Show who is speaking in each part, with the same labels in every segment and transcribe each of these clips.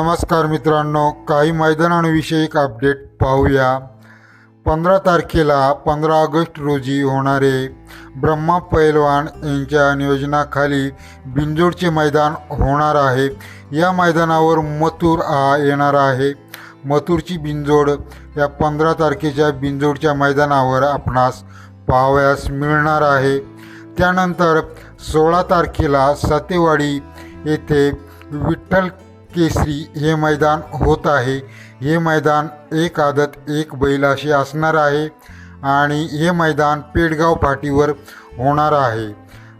Speaker 1: नमस्कार मित्रांनो काही मैदानांविषयी अपडेट पाहूया. पंधरा तारखेला पंधरा ऑगस्ट रोजी होणारे ब्रह्मा पैलवान यांच्या नियोजनाखाली बिंजोडचे मैदान होणार आहे. या मैदानावर मथुर हा येणार आहे. मथुरची बिंजोड या पंधरा तारखेच्या बिंजोडच्या मैदानावर आपणास पाहावयास मिळणार आहे. त्यानंतर सोळा तारखेला सातेवाडी येथे विठ्ठल केसरी हे मैदान होत आहे. हे मैदान एक आदत एक बैल असे असणार आहे आणि हे मैदान पेडगाव फाटीवर होणार आहे.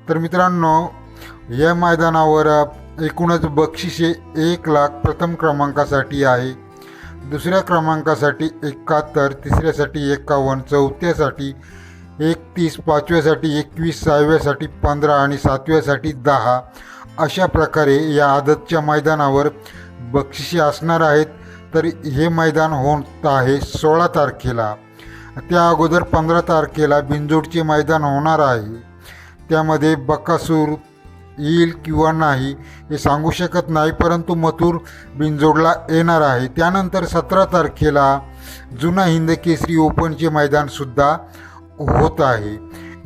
Speaker 1: तर मित्रांनो या मैदानावर एकूणच बक्षिसे एक लाख प्रथम क्रमांकासाठी आहे. दुसऱ्या क्रमांकासाठी एकाहत्तर तिसऱ्यासाठी एकावन्न चौथ्यासाठी एकतीस पाचव्यासाठी एकवीस सहाव्यासाठी पंधरा आणि सातव्यासाठी दहा. अशा प्रकारे या आदतच्या मैदानावर बक्षिसे असणार आहेत. तर हे मैदान होत आहे सोळा तारखेला. त्या अगोदर पंधरा तारखेला बिंजोडचे मैदान होणार आहे. त्यामध्ये बकासूर येईल किंवा नाही हे सांगू शकत नाही परंतु मथुर बिंजोडला येणार आहे. त्यानंतर सतरा तारखेला जुना हिंद केसरी ओपनचे मैदानसुद्धा होत आहे.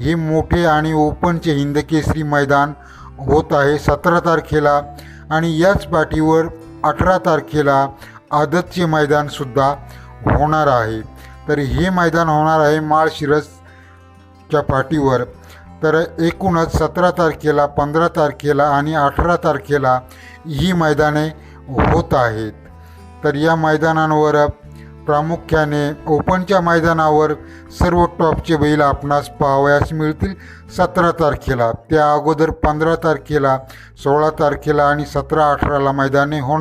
Speaker 1: हे मोठे आणि ओपनचे हिंद केसरी मैदान होत आहे सतरा तारखेला आणि याच पाठीवर अठरा तारखेला आदतचे मैदानसुद्धा होणार आहे. तर हे मैदान होणार आहे माळशिरसच्या पाठीवर. तर एकूणच सतरा तारखेला पंधरा तारखेला आणि अठरा तारखेला ही मैदाने होत आहेत. तर या मैदानांवर प्रामुख्याने ओपनच्या मैदानावर सर्व टॉपचे बैल आपणास पाहावयास मिळतील. सतरा तारखेला त्या अगोदर पंधरा तारखेला सोळा तारखेला आणि सतरा अठराला मैदाने होणार